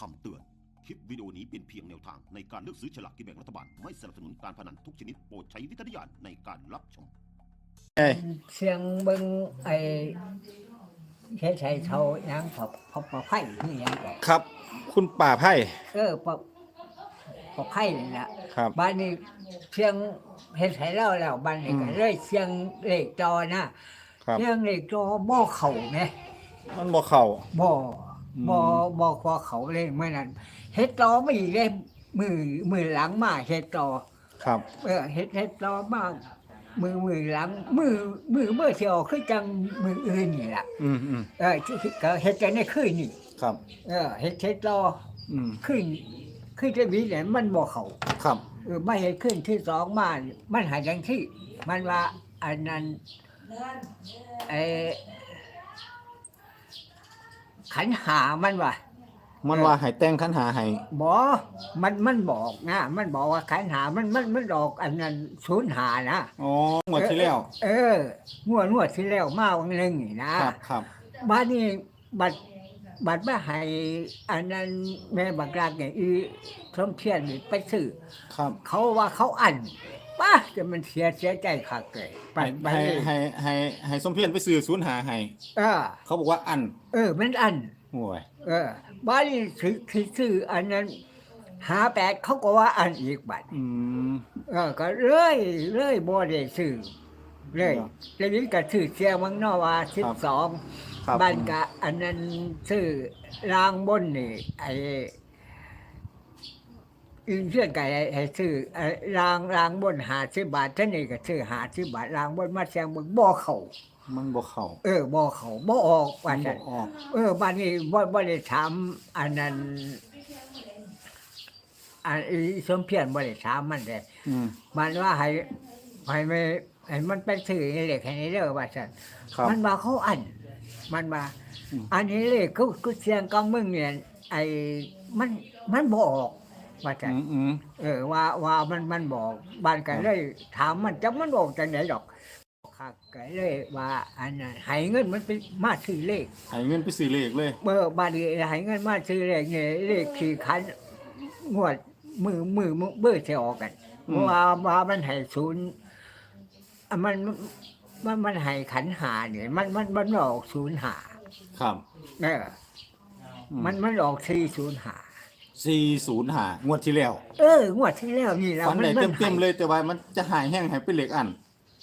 คำเตือน คลิปวิดีโอนี้เป็นเพียงแนวทางในการเลือกซื้อฉลากกินแบ่งรัฐบาล ไม่สนับสนุนการพนันทุกชนิดโปรดใช้วิจารณญาณในการรับชม เอ้ยเสียงเบิ่งไอ้ใช้ใช้เขาหยังพอพอพอไผ่นี่หยังก็ครับ คุณป่าไพ่เออพอพอไผ่นี่ล่ะครับ บ้านนี้เสียงเฮ็ดให้เราแล้วบ้านนี้ก็อืม เลยเสียงเลขจอนะครับ เสียงเลขจอบ่เข้าแหมมันบ่เข้าบ่ อืมบ่บ่พอเขาเลยเมื่อนั้นเฮ็ดจอไม่ได้มือมือหลังมาเฮ็ดจอครับ เออเฮ็ดเฮ็ดต่อมามือมือหลัง มือมือเมื่อเที่ยวคือจังมืออื่นนี่ล่ะอืมอืมเออที่ที่ก็เฮ็ดกันในคืนนี่ ครับ เออเฮ็ดเฮ็ดต่ออืมคืนคืนที่วีเนี่ยมันบ่เข้าครับ เออมาเฮ็ดคืนที่สองมานี่มันหาจังที่ มันว่าอันนั้นไอ้ ขันหามันว่ามันว่าให้แต่งคันหาให้บ่มันมันบอกนะมันบอกว่าขันหามันมันมันดอกอันนั้นศูนย์หานะอ๋อหมดที่แล้ว เอองวดงวดที่แล้วมาวันหนึงนี่นะครับครับบ้านนี้บัตรบัตรมาให้อันนั้นแม่บักรากเนี่ยอีสมเพียรนี่ไปซื้อครับ เขาว่าเขาอัน ป้าจะมันเสียเสียใจคักเลยไปให้ไปให้ให้ให้ให้สมเพียรไปซื้อศูนย์หาให้เออเขาบอกว่าอันเออ มันอัน โอ้ยเออบ้านนี้ซื้อคือซื้ออันนั้น หาแปดเขาก็ว่าอันอีกบัตรอืม เออ ก็เรื่อยเรื่อยบ่ได้ซื้อเรื่อยครับแล้วนี้ก็ซื้อเสียมังนอว่าสิบสองครับ บ้านกะอันนั้นซื้อรางบนนี่ไอ้อื่น เชื่อนไก่ให้ซื้อไอ้รางรางบนหาสิบบาทท่านนี่ก็ซื้อหาสิบบาทรางบนมาแซงบนบ่อเขามันบ่เข้าเออบ่อเขาบ่ออกว่ามันบ่ซั่นออกเออบ้านนี้บ่บ่ได้ถามอันนั้นอันอีสมเพียรบ่ได้ถามมันเลยอืมมันว่าให้ให้ไม่ให้มันไปถือในเหล็กให้ในเด้อว่าซั่น ครับ มันว่าเขาอัน มันว่าอืม อันนี้เลยกูกูเสียงกับมึงเนี่ยไอ้มันมันบออก ว่าซั่อืนมอืมเออว่าว่ามันมันบอกบ้านกันเลยถามมันจักมันบอกจังไหนดอกคักก็เลยว่าอันนั้นให้เงินมันไปมาซื้อเลขให้เงินไปซื้อเลขเลย เมื่อบ้านนี้ให้เงินมาซื้อเลขเนี่ยเลขขี่คันงวดมือมือมือเบื่อจะออกกันอืม ว่าว่ามันให้ศูนย์อะมันมันมันให้ขันหาเนี่ยมันมันมันออกศูนย์หาครับ เอออมันมันออกสี่ศูนย์หา สี่ศูนย์หางวดที่แล้วเอองวดที่แล้วนี่แล้วฟันได้มัเต็มๆให้เลยแต่ว่ามันจะหายแห้งหายเป็นเหล็กอัน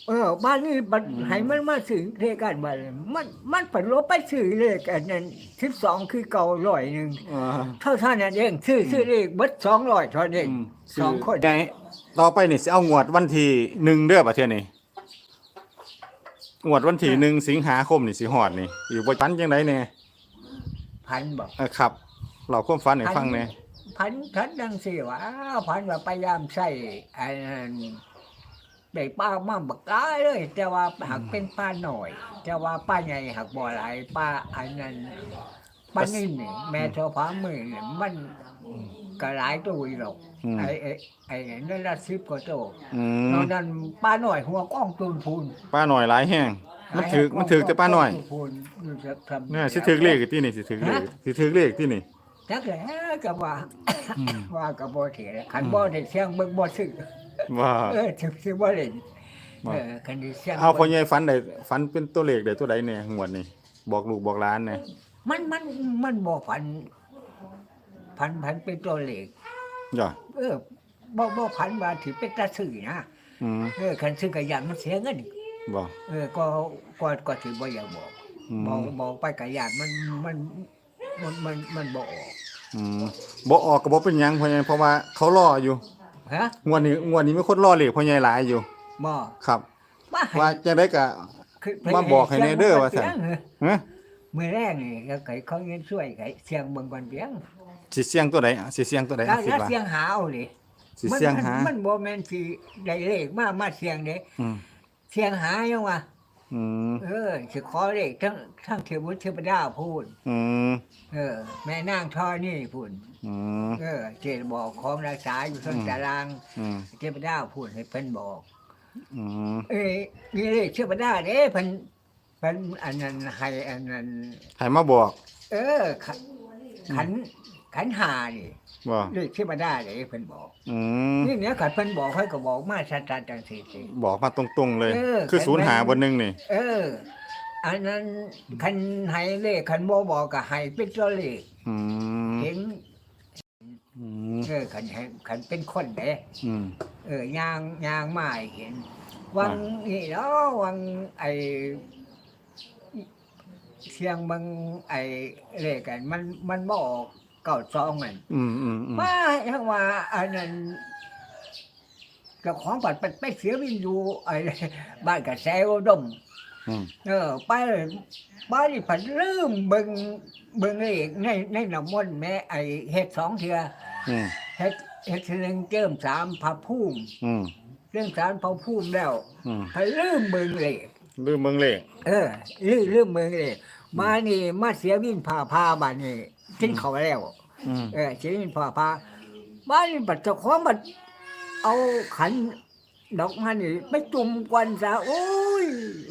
เออบ้านนี้บัดอืมให้มันมาสื่อเลขกันบ้านมันมันเปิดรถไปสื่อเลขอันนั้นสิบสองคือเก่าร้อยหนึ่งเออเท่าท่านั้นเองซื้อซื้อเลขเบัดสองร้อยเท่านั้นเองอืมสองคนไงต่อไปนี่สิเอางวดวันที่หนึ่งเด้อประเทศนี้งวดวันที่หนึ่งสิงหาคมนี่สิฮอดนี่อยู่บ่ฟันจังไดแน่พันบอกเออครับ เราความฝันให้ฟังแน่ พันพันดังสิว่าพันว่าพยายามใส่อันนั้นได้ป้ามาบักกายเลย แต่ว่าหักเป็นป้าหน่อย แต่ว่าป้าใหญ่หักบ่หลายป้าอันนั้นป้านิ่มนี่แม่เธอพามือนี่มันก็หลายตัวอีหรอกอืม ไอ้ไอ้ไอ้นั่นละสิบกว่าตัวอืนมอกนั้นป้าหน่อยหัวกล้องตูนพูนป้าหน่อยหลายแห้งมันถือมันถือแต่ป้าหน่อยกล้งตูนพูนอยู่ทำ เนี่ยสิถือเลขที่นี่สิถือเลขสิถือเลขที่นี่ จักแหล้กับว่าอืมว่ากับบ่เถียงคันบ่ได้เสียงเบิ่งบ่ซื้อว่า เออถึงสิบ่เล่นว่าเออคันได้เสียงเอาพ่อใหญ่ฝันได้ฝันเป็นตัวเลขได้ตัวใดแน่งวดนี้บอกลูกบอกหลานแน่มันมันมันบ่พันพันพันเป็นตัวเลขจ้ะเออบ่บ่พันว่าถือเป็นตาซื้อนะอืมเออคันซื้อก็ยันมันเสียเงิน บ่เออก็ก็ก็สิบ่อยากบอก อืมบอกบอกไปก็ยันมันมันมันมันมันบ่ออก อืมบ่ออกก็บ่เป็นหยังพ่อใหญ่เพราะว่าเขารออยู่ ฮะงวดนี้งวดนี้มีคนรอเลขพ่อใหญ่หลายอยู่ บ่ครับว่าให้ว่าจังได๋ก็ คือมาบอกให้แน่เด้อว่าซั่นเสียงเหรอฮะมื้อแรกนี่ก็ไก่เขาเงินช่วยไก่เสียงเบิ่งก่อนเพียงสิเสียงตัวใดสิเสียงตัวใดแล้วสิแล้วว่าเสียงหาเอาดิสิเสียงหามันมันบ่แม่นสิได้เลขมามาเสียงเด้อืมเสียงหายังว่า อืมเออสิขอเลขทั้งทั้งเทวดาเทวดาพูดอืมเออ แม่นางทอนี่พูดอืมเออเจดบอกของรักษาอยู่ทั้งอืมตารางอืมเทวดาพูดให้เพิ่นบอก อืมเอ้ยมีเลขเทวดาเด้เพิ่นเพิ่นอันนั้นให้อันนั้น ให้มาบอก เออขันขันขันหานี่ บ่เลขเทวดาเลยเพิ่นบอกอืมนี่เนี่ยขันเพิ่นบอกเพิ่นก็บอกมาชัดๆจังซี่สิ บอกมาตรงๆเลย เออคือแต่ศูนย์หาแม่น บนหนึงนี่ เออ อันนั้นคันให้เลขคันบ่บอกก็ให้เป็นตัวเลขอืมเห็นอืมเออคันให้คันเป็นคนเด้ อืม เออย่างย่างมาให้เห็น วังนี่เนาะวังไอเสียงบางไอเลขกันมันมันบออก เก่าซองอันอืมอืมอืมมาทั้งว่าอันนั้นเจ้าของบัตรไปเสียวินอยู่ไอ้บ้านกับแซวดม อืมเออไปบ้านนี่ผันลืมเบิ่งเบิ่งเลขในในน้ำมนต์แม่ไอเฮ็ดสองเทืออืมเฮ็ดเฮ็ดเทือหนึงเจิมสามพระภูมิอืมเจิมสามพระภูมิแล้วอืมผันลืมเบิ่งเลข ลืมเบิ่งเลขเออลืมลืมเบิ่งเลขมานี่มาเสียวินพาพาบ้านนี่ กินเขาวแล้วอืมเออเสียวินพาพาบ้านนี่บัดเจ้าของบัดเอาขันดอกมันนี่ไปจุ่มกวนซะโอ้ย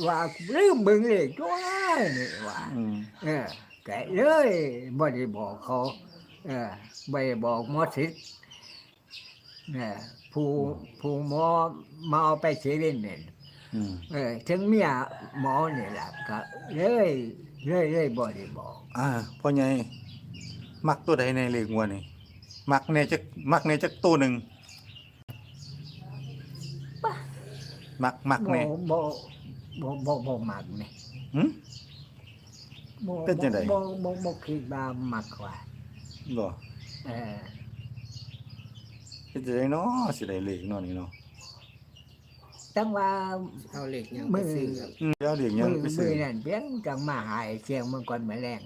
ว่าลืมเบิ่งเลขด้วยนี่ว่า อืมเออแกะเลยบ่ได้บอกเขา เออบ่ได้บอกหมอสิทธิ์เนี่ยผู้ผู้หมอมาเอาไปเสียวินเนี่ยอืมเออถึงเมียหมอนี่แหละก็เลยเลยเลยบ่ได้บอก อ่าพ่อใหญ่ มักตัวใดในเลขงัวนี่มักแน่จักมักแน่จักตัวหนึงมักมักบ่แน่บ่บ่บ่บ่มักนี่หึ บ่เป็นจังใด บ่บ่บ่คิดว่ามักว่าบ่เออเป็นจังไดเนาะสิได้เลขเนาะนี่เนาะตั้งว่า เอาเหล็กยังมืไปอซื้อครับ อืมเดี๋ยวเลขยังมือไปมืซื้ออนั่นเพียงจังมาหายเสียงมันก่อนมาแรง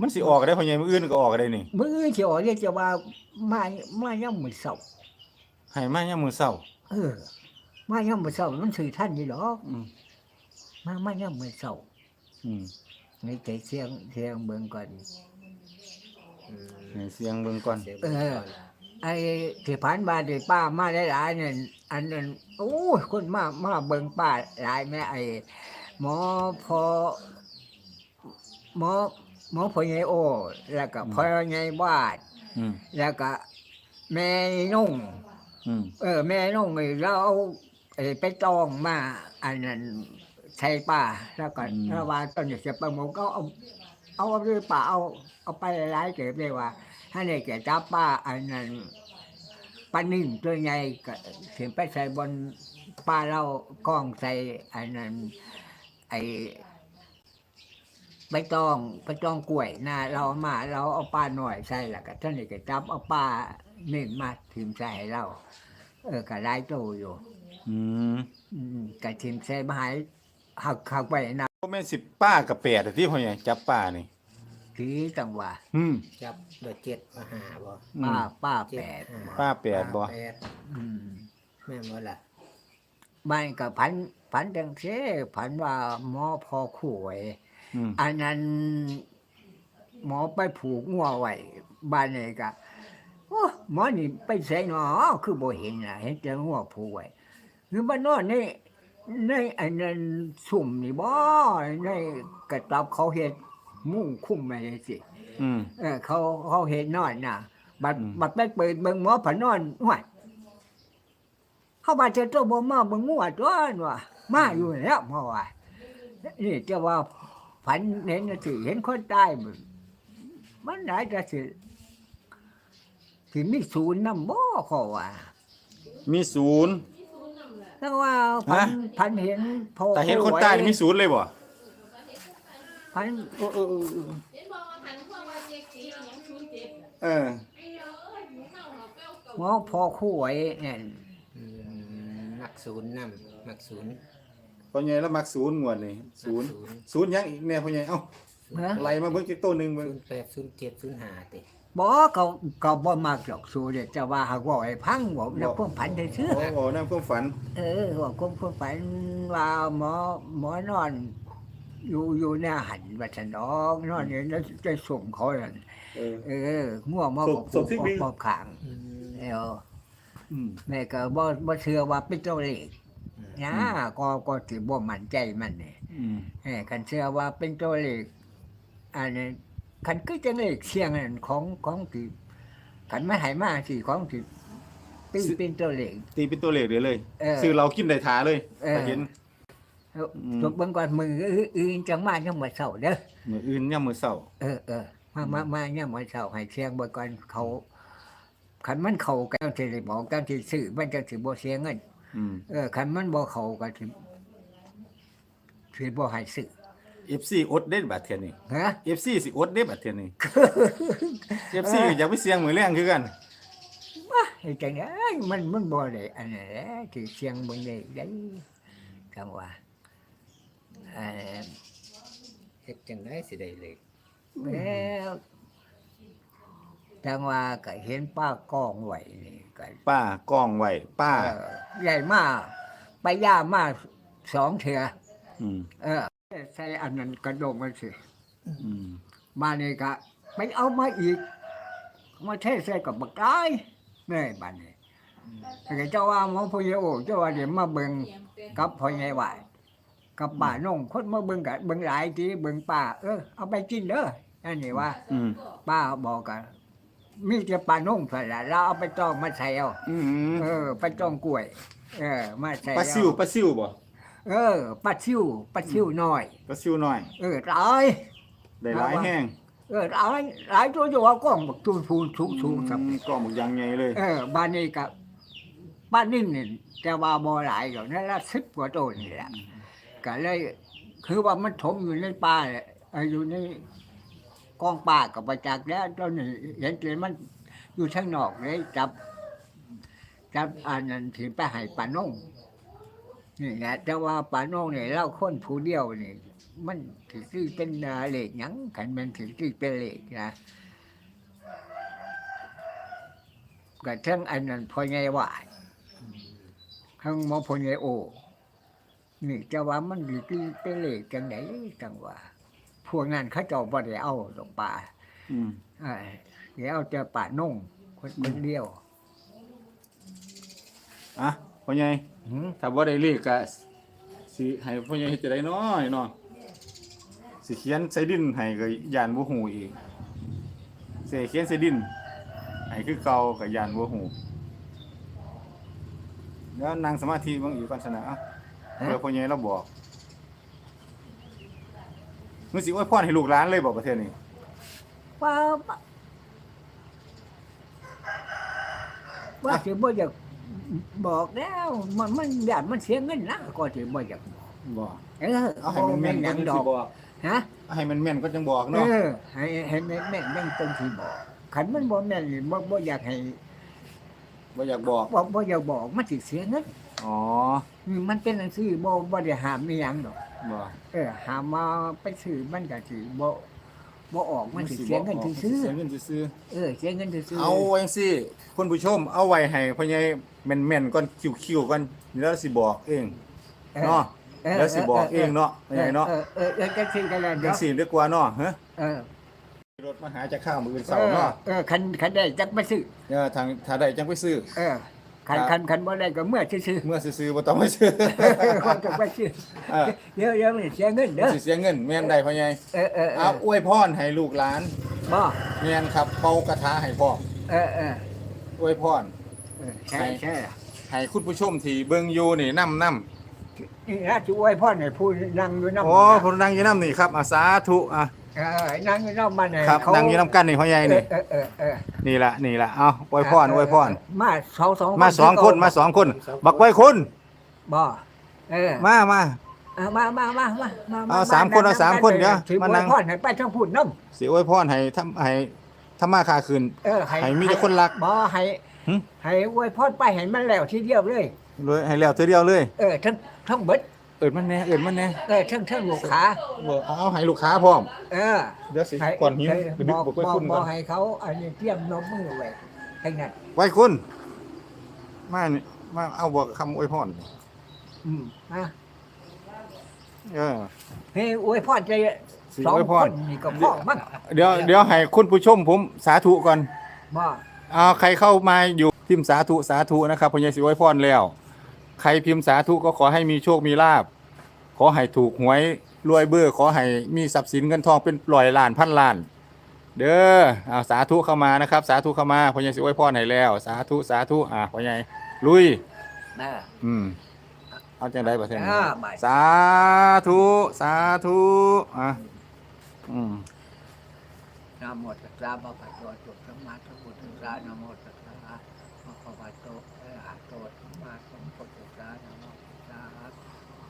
มันสิออกได้พ่อใหญ่มื้ออื่นก็ออกได้นี่มือสิออกเรียกจะว่ามามายังมื้อเช้าให้มายามมื้อเช้าเออ มายังมื้อเช้ามันสิทันอยู่หรอกอืมมามายังมื้อเช้าอืมนี่ใจเสียงเสียงเบิ่งก่อนอืมให้เสียงเบิ่งก่อนเสียงเออก่อนไอ้ที่ผ่านมาที่ป้ามาหลายๆนั่นอันนั้นโอ้ยคนมามาเบิ่งป้าหลายแม่ไอ้หมอพอหมอ หมอพอใหญ่โอ แล้วก็พอใหญ่วาด อืมแล้วก็แม่นุ่ง อืมเออ แม่นุ่งนี่เราเอาไอ้ไปจองมา อันนั้นใช่ป้าแล้วก็ถ้าว่าตอนนี้เสียประมงก็เอา เอาไปป่าเอา เอาไปหลายๆเก็บเลยว่าถ้าเนี่ยแกจับป้าอันนั้นปลานิ่มตัวใหญ่ก็เสียไปใส่บนป้าเรากล้องใส่อันนั้นไอ ใบตองใบตองกล้วยนะเราเอามาเราเอาปลาหน่อยใส่แล้วก็ท่านนี่ก็จับเอาปลาเน่นมาทิมใส่ให้เรา เออก็ได้โตอยู่อืมอืมก็ทิมใส่มาให้หักหักไปนะบ่แม่นสิป้ากับแปดอะที่พ่อใหญ่จับป้านี่ ทีจังหวะอืมจับเดอเจ็ดมาหาบ่อืป้าม ป้าเจ็แปดห้ป้าแปดบ่ แปดอืมแม่นบ่ล่ะบ้านก็พันพันจังเสพันว่าหมอพอข่วย อืม อันนั้น หมอไปผูกงัวไว้บ้านนี่ก็โอ้หมอนี่ไปใส่หนอคือบ่เห็นน่ะเห็นแต่งัวผูกไว้หรือบ้านนอนนี่ในอันนั้นสุ่มนี่บ่ในกระตับเขาเฮ็ดมุ้งคุ้มไว้สิอืม เออเขาเขาเฮ็ดนอนน่ะ บัดอืม บัดไปเปิดเบิ่งหมอผันนอนห้วยเขาบาดเจ็บตัวบ่มาเบิ่งงัวตัวนั่นว่ะมาอยู่แล้วเพราะว่านี่จะว่า ฝันเห็นน่ะสิเห็นคนตายมึงมันไหนจะสิสิมีศูนย์นำบ่เขาว่ามีศูนย์แต่ว่าฝันฮะฝันเห็นพอแต่เห็นคนตายนี่มีศูนย์เลยบ่ฝันเออเออเออเออหมอพอคู่ไว้เนี่ยอืมมักศูนย์นำมักศูนย์ พ่อใหญ่แล้วมักศูนย์งวดนี่ศูนย์ศูนย์ศูนย์ยังอีกแน่พ่อใหญ่เอ้านะไล่มาเบิ่งจักตัวหนึงศูเบิ่งนย์แปดศูนย์เจ็ดศูนย์ห้าติบ่เขาเขาบ่มักหรอกสู้เด้จะว่าหากว่าให้พังบ่แล้วพวกพันได้ซื่อโอ้โหนั่นความฝันเออว่าคงพวกฝันว่าหมอหมอนอน อยู่อยู่ในหันว่าฉันดอกนอนอยู่แล้วจะส่งเขานั่นเออ เออง่วงมาส่บงอกส่งที่วิ่ง บอกขาง อืมเอออืมแม่ก็บ่บ่เชื่อว่าเป็นตัวเลขอืม นะก็ก็สิบ่มั่นใจมันนี่อืมเออคันเชื่อว่าเป็นตัวเลขอันนี้คันคือจังเลขเสียงนั่นของของที่ขันไม่หายมาสิของสิตีสิเป็นตัวเลข ตีเป็นตัวเลขเดี๋ยวเลยเออ ซื้อเรากินได้ทาเลยเออ ถ้าเห็น อืมจบเบิ่งก่อนมืออื้ออื่นจังมายังบ่เศร้าเด้อมื้ออื่นยามมื้อเช้า เออเออมามามายังบ่เศร้าให้เสียงเบ่งก่อนเขาขันมันเข้ากันสิได้บอกกันสิซื้อมันจะสิบ่เสียเงินอืม เออคันมันบ่เข้าก็สิสิบ่ให้ซื้อ FC อดเด้บัดเทื่อนี้ฮะ FC สิอดเด้บัดเทื่อนี้ FC ก็อยากไปเสี่ยงมื้อแรงคือกันว่าเฮ็ดจังได๋มันมันบ่ได้อันนั้นแหละสิเสียงเบิ่งได้ได้จังว่าเอ่อเฮ็ดจังได๋สิได้เลขแล้ว จังว่าก็เห็นป้ากองไว้นี่ก็ป้ากองไว้ป้า เออใหญ่มาไปย่ามาสองเถื่ออืมเออใส่อันนั้นกระโดงมันสิ อืมมานี่ก็ไปเอามาอีก มาเทใส่กับบักไก่แม่บ้านนี่แต่เจ้าว่าหมอพยโอเจ้าว่าเดี๋ยวมาเบิ่งกับพ่อใหญ่ไหวกับป่าน้องคนมาเบิ่งกับเบิ่งหลายทีเบิ่งป่าเออเอาไปกินเด้อนั่นนี่ว่า อืมป้าบอกกัน มีแต่ป่าน้องเท่านั้นเราเอาไปจ้องมาใส่เอาอืมเออไปจ้องกล้วย เออ มาใส่ปลาซิวเอาปลาซิวบ่เออปลาซิวปลาซิวน้อย ปลาซิวน้อย เออตายได้หลายแห้งเออหลายหลายตัวอยู่ว่าก้องบักตูนพูนสูงสูงๆครับ อืมกล้องบักอยางใหญ่เลย เออบ้านนี้กับบ้านนี่นี่แต่ว่าบ่หลายอยู่นั่นละสิบกว่าตัวนี่แหละก็เลยคือว่ามันถมอยู่ในป่าแหละเอออยู่ใน กองป่ากับประจักษ์แล้วตอนนี้เห็นเลยมันอยู่ข้างนอกเลยจับจับอันนั้นถือไปให้ป่านงนี่แหละแต่ว่าป่านงเนี่ยเล่าคนผู้เดียวนี่มันถือที่เป็นเอ่อเหล็กยังขันมันถือที่เป็นเหล็กนะก็ทั้งอันนั้นพอไงว่าทั้งหมอพอไงโอนี่จะว่ามันถือที่เป็นเหล็กจังไหนจังว่า วกนั้นเขาเจ้าบ่ได้เอาดอกป่าอืมเอ้ยเดี๋ยวเอาแต่ป่านงคนคนเดียวอะพ่อใหญ่หืมถ้าบ่ได้เลขก็สิให้พ่อใหญ่เฮ็ดจะได้น้อยเนาะสิเขียนใส่ดินให้ก็ย่านบ่ฮู้อีกสิเขียนใส่ดินให้คือเก่าก็ย่านบ่ฮู้แล้วนั่งสมาธิเบิ่งอีกก่อนซะนะอะเพื่อพ่อใหญ่เราบอก มึงสิอวยพรให้ลูกหลานเลยบ่ประเทศนี้ว่าว่าสิบ่อยากบอกแล้วมันมันอยากมันเสียเงินนะก็สิบ่อยากบอกบ่เออเอาให้มันแม่นหก็ยังจังดสิอกบอกฮะเอาให้มันแม่นก็จังบอกเอเนาะอให้ให้แม่นแม่นแม่นเป็นสิบอกคันมันบ่แม่นนี่บ่บ่อยากให้บ่อยากบอกบ่บ่อยากบอกมันสิเสียเงินอ๋อนี่มันเป็นจังซี่บ่บ่ได้ห้ามอีหยังดอก บ่เออหามมาไปซื้อมันก็สิบ่บ่ออกมันสิเสียเงินซื่อเสียเงินซื่อๆเออเสียเงินซื่อๆๆเอาไว้สิคุณผู้ชมเอาไว้ให้พ่อใหญ่แม่นๆก่อนคิวๆก่อนแล้วสิบอกเองเออเนาะเออแล้วสิบอกเองเนาะพ่อใหญ่เนาะเออเออเออจังซี่ก็แล้วจัเดี๋ยงวสิดีกว่าเนาะฮะเออรถมาหาจะข้าวมื้ออื่นเสาร์เนาะเออคันคันได้จักไปซื้อเออทางถ้าได้จังไปซื้อเออ คันครับคันคันบ่ได้ก็เมื่อซื้อเมื่อซื้อๆบ่ต้องไปซื้อๆก็จะไปซื้อเออเดี๋ยวเดี๋ยวมันเสียเงินมันเด้อสิเสียเงินแม่นได้พ่อใหญ่เออเออเอเอาออวยพรให้ลูกหลานบ่แม่นครับเป่ากระทะให้พ่อมเออเอออวยพรเออใช่ใช่ให้คุณผู้ชมที่เบิ่งอยู่นี่นํนํนี่นะช่วยพ่อให้ผู้นั่งอยู่นำโอ้ผมนั่งอยู่นํนี่ครับอาสาธุอะ เออนั่งอยู่นำมันให้ครับเขานั่งอยู่นํกันนี่พ่อใหญ่นี่ เออเออเออนี่ละนี่ละเอาอวยพรอวยพรมาสองสองมาสองคนมาสองคน บักไว้คนบ่เออมามาเออมามามามามาเอาสามคนเอาสามคนเดี๋ยวมานั่งพ่อให้ไปทั้งพูดน้ำสิอวยพรให้ทำให้ทำมาคาคืนเออให้มีแต่คนรักบ่ให้ให้อวยพรไปให้มันแล้วทีเดียวเลยเลยให้แล้วเทื่อเดียวเลย เออทั้งทั้งเบิด เอิดมันแน่เอิดมันแน่เออทั้งทั้งลูกค้าบ่เอาเอาให้ลูกค้าพร้อม เออเดี๋ยวสิให้ก่อนหิวให้ไปดึกบอกบักไว้บอคุกณบก่ออกนให้เขาอันนี้เตรียมนมมือไว้ทั้งนั้นไว้คุณ มานี่มาเอาบอกคำอวยพรอืมนะเออให้อวยพรใจสิสองอวยพคร นนี่ก็พอมั้งเดี๋ยวเดี๋ยวให้คุณผู้ชมผมสาธุก่อน บ่ เอาใครเข้ามาอยู่พิมพ์สาธุสาธุนะครับพญาศิไว้พรแล้ว ใครพิมพ์สาธุก็ขอให้มีโชคมีลาบ ขอให้ถูกหวยรวยเบอร์ขอให้มีทรัพย์สินเงินทองเป็นร้อยล้านพันล้าน เด้อเอาสาธุเข้ามานะครับ สาธุเข้ามาพ่อใหญ่สิอวยพรให้แล้ว สาธุสาธุอะพ่อใหญ่ลุยนะอืมเอาจังได๋บ่เท่านี้อ่าบาดสาธุสาธุอะอืม นะโมตัสสะภะคะวะโตสัมมาสัมพุทธัสสะนะโมตัสสะภะคะวะโตอะระหะโตสัมมาสัมพุทธัสสะนะโมตัสสะภะ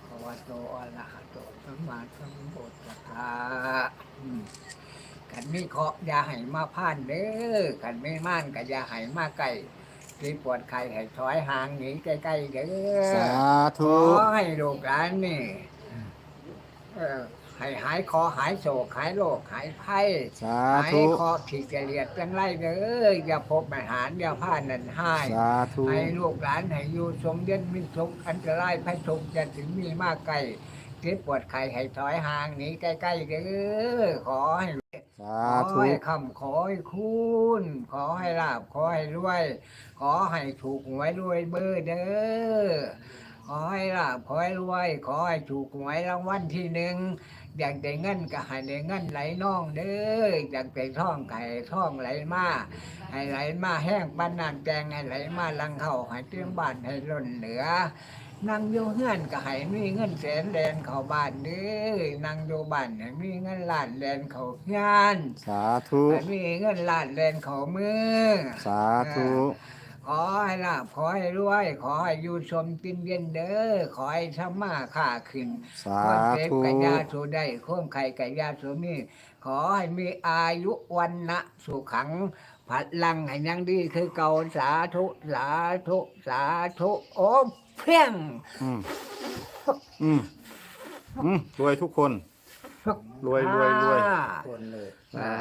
คะ วะโตอะระหะโตสัมมาสัมพุทธัสสะอืมกันมีเคราะห์อย่าให้มาพ่านเด้อกันไม่ม่านก็อย่าให้มาใกล้ที่ปวดไข้ให้ถอยห่างหนีใกล้ๆเด้อสาขธุอให้ลูกหลานนี่เอ่อ ให้หายคอหายโศกหายโรคหายไข้สาหายธุ คอผีเกลียดกันไล่เด้ออย่าพบอาหารอย่าพลาดนั่นให้สาธุ ให้ลูกหลานให้อยู่สมเด็จมีสุขอันตรายภัยทุกข์จะถึงมีมากไกลเจ็บปวดไข้ให้ถอยห่างหนีใกล้ๆเด้อขอให้ สาขอธุให้คำขอให้คุณขอให้ลาบขอให้รวย ขอให้ถูกหวยรวยเบอร์เด้อขอให้ลาบขอให้รวย ขอให้ถูกหวยรางวัลที่หนึ่ง อยากได้เงินก็ให้ได้เงินไหลน่องเด้ออยากได้ท่องก็ให้ท่องไหลมาให้ไหลมาแห้งปันน้ำแกงให้ไหลมาลังเข้าให้เตรียมบ้านให้ล้นเหลือนั่งอยู่เฮือนก็ให้มีเงินแสนแดนเข้าบ้านเด้อนั่งอยู่บ้านให้มีเงินล้านแดนเข้างานสาธุให้มีเงินล้านแดนเข้ามือสาธุ ขอให้ลาบขอให้รวย ขอให้อยู่ชมกินเย็นเด้อขอให้ทำมาค้าขึ้นสาคนเจ็บธุกัยาสูได้ข้มไข่กัยาสูมีขอให้มีอายุวันนะสุขังผัดลังให้ยังดีคือเก่าสาธุสาธุสาธุโอ้เพียงอืมอืมอืมรวยทุกคน รวยรวยรวยอ่าคนเลย อ่า